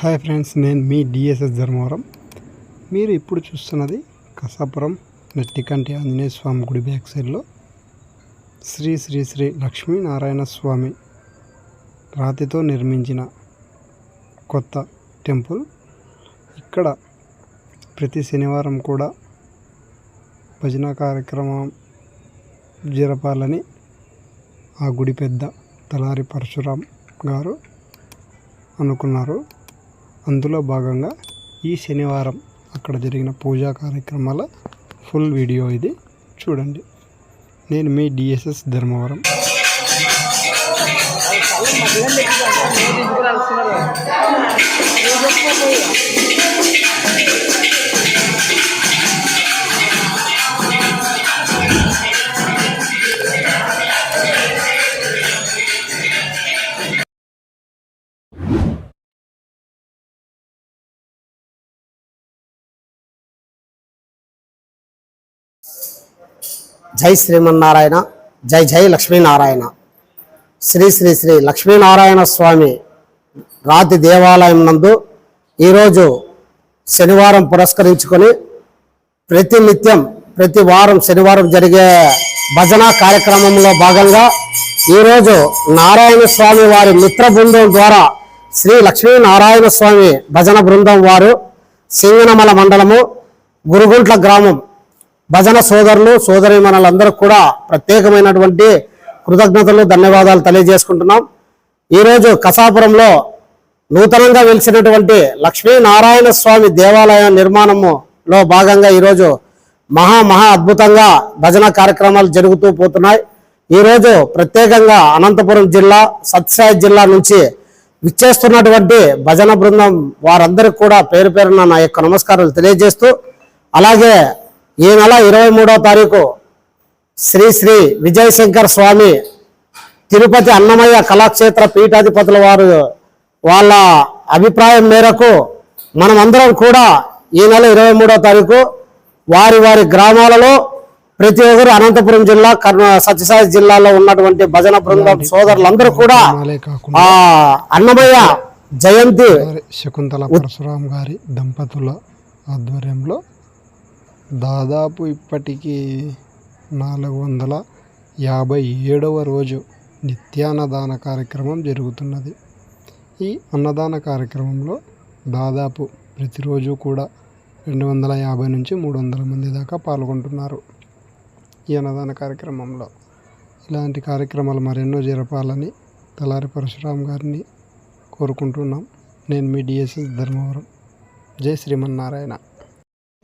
Hi friends నేను మీ DSS Dharmavaram. మీరు ఇప్పుడు చూస్తున్నది కసాపురం నెట్టికంటి ఆంజనేయ స్వామి గుడి బ్యాక్ సైడ్లో శ్రీ శ్రీ శ్రీ లక్ష్మీనారాయణ స్వామి రాతితో నిర్మించిన కొత్త టెంపుల్. ఇక్కడ ప్రతి శనివారం కూడా భజన కార్యక్రమం జరపాలని ఆ గుడి పెద్ద తలారి పరశురాం గారు అనుకున్నారు. అందులో భాగంగా ఈ శనివారం అక్కడ జరిగిన పూజా కార్యక్రమాల ఫుల్ వీడియో ఇది. చూడండి. నేను మీ డిఎస్ఎస్ ధర్మవరం. జై శ్రీమన్నారాయణ జై జై లక్ష్మీనారాయణ. శ్రీ శ్రీ శ్రీ లక్ష్మీనారాయణ స్వామి రాతి దేవాలయం నందు ఈరోజు శనివారం పురస్కరించుకొని ప్రతి నిత్యం ప్రతి వారం శనివారం జరిగే భజన కార్యక్రమంలో భాగంగా ఈరోజు నారాయణ స్వామి వారి మిత్ర బృందం ద్వారా శ్రీ లక్ష్మీనారాయణ స్వామి భజన బృందం వారు సింగనమల మండలము గురుగుంట్ల గ్రామం భజన సోదరులు సోదరి మనలందరూ కూడా ప్రత్యేకమైనటువంటి కృతజ్ఞతలు ధన్యవాదాలు తెలియజేసుకుంటున్నాం. ఈరోజు కసాపురంలో నూతనంగా వెలిసినటువంటి లక్ష్మీనారాయణ స్వామి దేవాలయ నిర్మాణములో భాగంగా ఈరోజు మహా మహా అద్భుతంగా భజన కార్యక్రమాలు జరుగుతూ పోతున్నాయి. ఈరోజు ప్రత్యేకంగా అనంతపురం జిల్లా సత్సాయి జిల్లా నుంచి విచ్చేస్తున్నటువంటి భజన బృందం వారందరికీ కూడా పేరు పేరున నా యొక్క నమస్కారాలు తెలియజేస్తూ అలాగే ఈ నెల ఇరవై మూడవ తారీఖు శ్రీ శ్రీ విజయశంకర్ స్వామి తిరుపతి అన్నమయ్య కళాక్షేత్ర పీఠాధిపతుల వారు వాళ్ళ అభిప్రాయం మేరకు మనమందరం కూడా ఈ నెల ఇరవై మూడవ తారీఖు వారి వారి గ్రామాలలో ప్రతి ఒక్కరు అనంతపురం జిల్లా కర్ణ సత్యసాయి జిల్లాలో ఉన్నటువంటి భజన బృందం సోదరులందరూ కూడా ఆ అన్నమయ్య జయంతి శకుంతల పరశురాం గారి దంపతుల ఆధ్వర్యంలో దాదాపు ఇప్పటికీ నాలుగు వందల యాభై ఏడవ రోజు నిత్యాన్నదాన కార్యక్రమం జరుగుతున్నది. ఈ అన్నదాన కార్యక్రమంలో దాదాపు ప్రతిరోజు కూడా రెండు వందల యాభై నుంచి మూడు వందల మంది దాకా పాల్గొంటున్నారు ఈ అన్నదాన కార్యక్రమంలో. ఇలాంటి కార్యక్రమాలు మరెన్నో జరపాలని తలారి పరశురాం గారిని కోరుకుంటున్నాం. నేను మీ డిఎస్ఎస్ ధర్మవరం. జై శ్రీమన్నారాయణ.